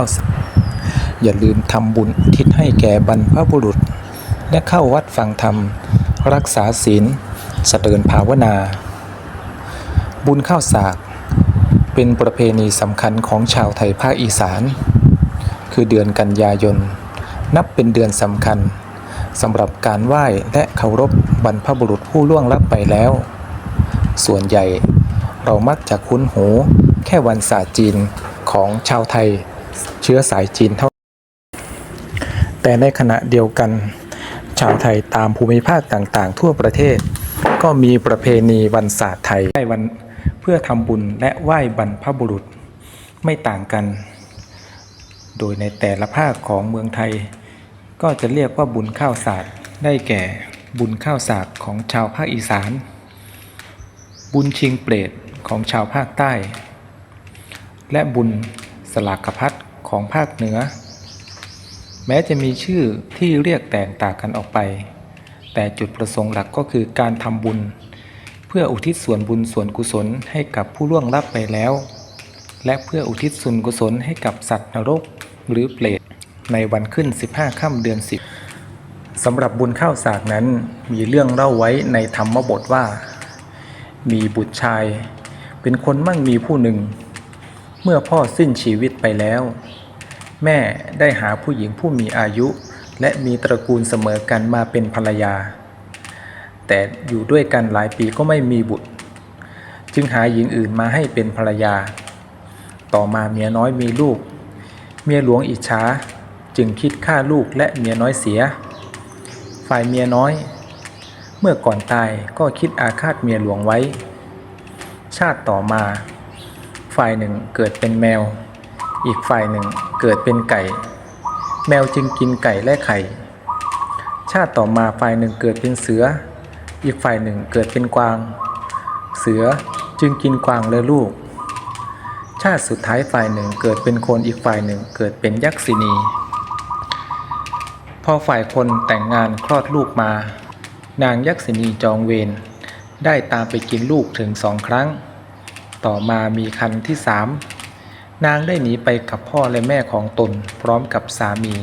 ข้าอย่าลืมทำบุญอุทิศให้แก่บรรพบุรุษ และเข้าวัดฟังธรรม รักษาศีลสเจริญภาวนา บุญข้าวสาก เป็นประเพณีสำคัญของชาวไทยภาคอีสาน คือเดือนกันยายน นับเป็นเดือนสำคัญสำหรับการไหว้และเคารพบรรพบุรุษผู้ล่วงลับไปแล้ว ส่วนใหญ่เรามักจะคุ้นหูแค่วันศาสตร์จีนของชาวไทย เชื้อสายจีนเท่า แต่ในขณะเดียวกัน ชาวไทยตามภูมิภาคต่างๆ ทั่วประเทศ ก็มีประเพณีวันศาสตร์ไทยไหว้วันเพื่อทำบุญและไหว้บรรพบุรุษไม่ต่างกัน โดยในแต่ละภาคของเมืองไทย ก็จะเรียกว่าบุญข้าวสากได้แก่บุญข้าวสากของชาวภาคอีสาน บุญชิงเปรตของชาวภาคใต้ และบุญ สลากพัดของภาคเหนือ แม้จะมีชื่อที่เรียกแตกต่างกันออกไป แต่จุดประสงค์หลักก็คือการทำบุญ เพื่ออุทิศส่วนบุญส่วนกุศลให้กับผู้ล่วงลับไปแล้ว และเพื่ออุทิศส่วนกุศลให้กับสัตว์นรกหรือเปรตในวันขึ้น 15ค่ำเดือน 10สำหรับบุญข้าวสากนั้นมีเรื่องเล่าไว้ในธรรมบทว่า มีบุตรชาย เป็นคนมั่งมีผู้หนึ่ง เมื่อพ่อสิ้นชีวิตไปแล้ว แม่ได้หาผู้หญิงผู้มีอายุ และมีตระกูลเสมอกันมาเป็นภรรยา แต่อยู่ด้วยกันหลายปีก็ไม่มีบุตร จึงหาหญิงอื่นมาให้เป็นภรรยา ต่อมาเมียน้อยมีลูก เมียหลวงอิจฉาจึงคิดฆ่าลูกและเมียน้อยเสีย ฝ่ายเมียน้อย เมื่อก่อนตายก็คิดอาฆาตเมียหลวงไว้ ชาติต่อมา ฝ่ายหนึ่งเกิดเป็นแมว อีกฝ่ายหนึ่งเกิดเป็นไก่ แมวจึงกินไก่และไข่ ชาติต่อมาฝ่ายหนึ่งเกิดเป็นเสือ อีกฝ่ายหนึ่งเกิดเป็นกวาง เสือจึงกินกวางและลูก ชาติสุดท้ายฝ่ายหนึ่งเกิดเป็นคนอีกฝ่ายหนึ่งเกิดเป็นยักษินี พอฝ่ายคนแต่งงานคลอดลูกมา นางยักษินีจองเวรได้ตามไปกินลูกถึงสองครั้ง ต่อมามีคันที่สามนางได้หนีไปกับพ่อและแม่ของตนพร้อมกับสามี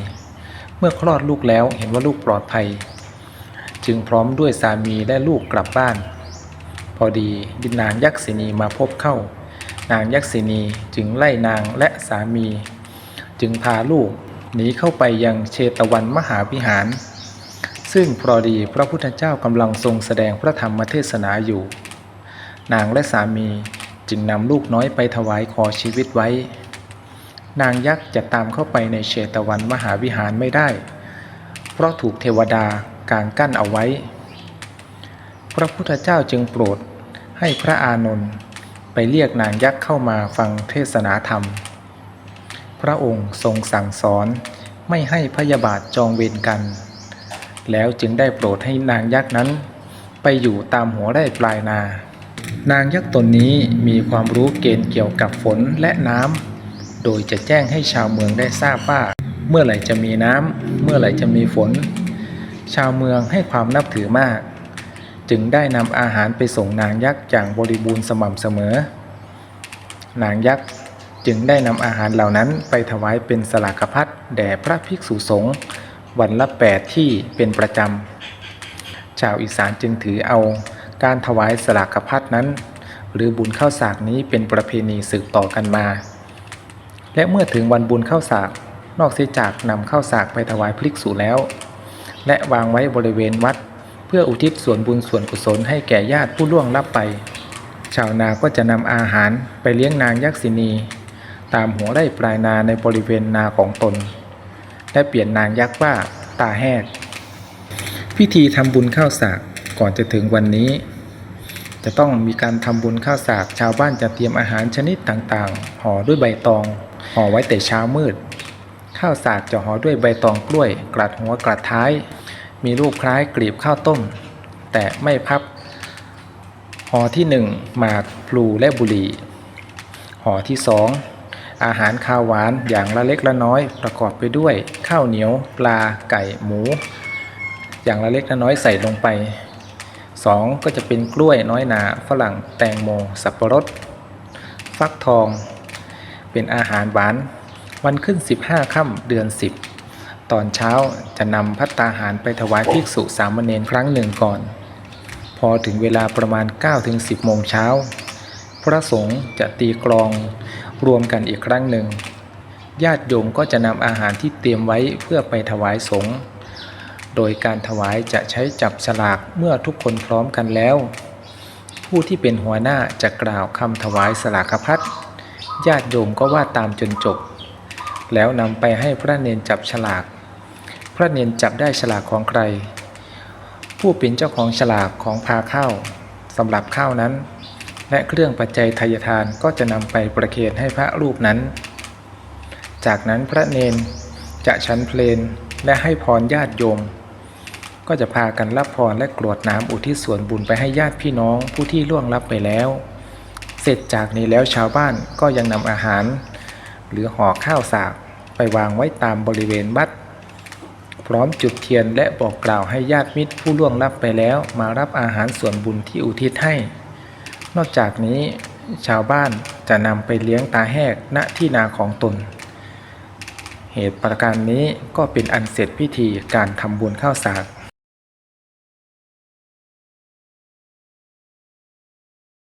เมื่อคลอดลูกแล้วเห็นว่าลูกปลอดภัย จึงพร้อมด้วยสามีและลูกกลับบ้าน พอดีดินนางยักษินีมาพบเข้า นางยักษินีจึงไล่นางและสามี จึงพาลูกหนีเข้าไปยังเชตวันมหาวิหาร ซึ่งพอดีพระพุทธเจ้ากำลังทรงแสดงพระธรรมเทศนาอยู่ นางและสามี จึงนำลูกน้อยไปถวายขอชีวิตไว้ นางยักษ์จะตามเข้าไปในเชตวันมหาวิหารไม่ได้ เพราะถูกเทวดากางกั้นเอาไว้ พระพุทธเจ้าจึงโปรดให้พระอานนท์ไปเรียกนางยักษ์เข้ามาฟังเทศนาธรรม พระองค์ทรงสั่งสอนไม่ให้พยาบาทจองเวรกัน แล้วจึงได้โปรดให้นางยักษ์นั้น ไปอยู่ตามหัวไร่ปลายนา นางยักษ์ตนนี้มีความรู้เกณฑ์เกี่ยวกับฝนและน้ำ โดยจะแจ้งให้ชาวเมืองได้ทราบว่า เมื่อไหร่จะมีน้ำ เมื่อไหร่จะมีฝน ชาวเมืองให้ความนับถือมาก จึงได้นำอาหารไปส่งนางยักษ์อย่างบริบูรณ์สม่ำเสมอ นางยักษ์จึงได้นำอาหารเหล่านั้นไปถวายเป็นสลากพัดแด่พระภิกษุสงฆ์วันละแปดที่เป็นประจำ ชาวอีสานจึงถือเอา การถวายสลากพัดนั้น หรือบุญข้าวสากนี้เป็นประเพณีสืบต่อกันมา และเมื่อถึงวันบุญข้าวสากนอกเสียจากนำข้าวสากไปถวายพริกษุแล้ว และวางไว้บริเวณวัด เพื่ออุทิศส่วนบุญส่วนกุศลให้แก่ญาติผู้ล่วงลับไป ชาวนาก็จะนำอาหารไปเลี้ยงนางยักษินี ตามหัวไร่ปลายนาในบริเวณนาของตน และเปลี่ยนนางยักษ์ว่าตาแหกพิธีทำบุญข้าวสากก่อนจะถึงวันนี้ จะต้องมีการทำบุญข้าวสากชาวบ้านจะเตรียมอาหารชนิดต่างๆห่อด้วยใบตองห่อไว้แต่เช้ามืด ข้าวสากจะห่อด้วยใบตองกล้วย กลัดหัวกลัดท้าย มีรูปคล้ายกลีบข้าวต้ม แต่ไม่พับห่อที่หนึ่งหมากพลูและบุหรี่ห่อที่สองอาหารข้าวหวานอย่างละเล็กละน้อยประกอบไปด้วย ข้าวเหนียว ปลาไก่หมู อย่างละเล็กละน้อยใส่ลงไป 2. ก็จะเป็นกล้วยน้อยหนาฝรั่งแตงโม สับปะรด ฟักทอง เป็นอาหารหวาน วันขึ้น 15ค่ำเดือน 10 ตอนเช้าจะนำพัตตาหารไปถวายภิกษุสามเณรครั้งหนึ่งก่อน พอถึงเวลาประมาณ 9-10 โมงเช้า พระสงฆ์จะตีกลองรวมกันอีกครั้งหนึ่ง ญาติโยมก็จะนำอาหารที่เตรียมไว้เพื่อไปถวายสงฆ์ โดยการถวายจะใช้จับฉลากเมื่อทุกคนพร้อมกันแล้ว ผู้ที่เป็นหัวหน้าจะกล่าวคำถวายสลากพัดญาติโยมก็ว่าตามจนจบ แล้วนำไปให้พระเนนจับฉลาก พระเนนจับได้ฉลากของใคร ผู้เป็นเจ้าของฉลากของพาข้าวสำหรับข้าวนั้น และเครื่องปัจจัยทายทานก็จะนำไปประเคนให้พระรูปนั้น จากนั้นพระเนนจะฉันเพลนและให้พรญาติโยม ก็จะพากันรับพรและกรวดน้ำอุทิศส่วนบุญไปให้ญาติพี่น้องผู้ที่ล่วงลับไปแล้ว เสร็จจากนี้แล้วชาวบ้านก็ยังนำอาหาร หรือห่อข้าวสากไปวางไว้ตามบริเวณวัด พร้อมจุดเทียนและบอกกล่าวให้ญาติมิตรผู้ล่วงลับไปแล้ว มารับอาหารส่วนบุญที่อุทิศให้ นอกจากนี้ชาวบ้านจะนำไปเลี้ยงตาแหกณที่นาของตน เหตุประการนี้ก็เป็นอันเสร็จพิธีการทำบุญข้าวสาก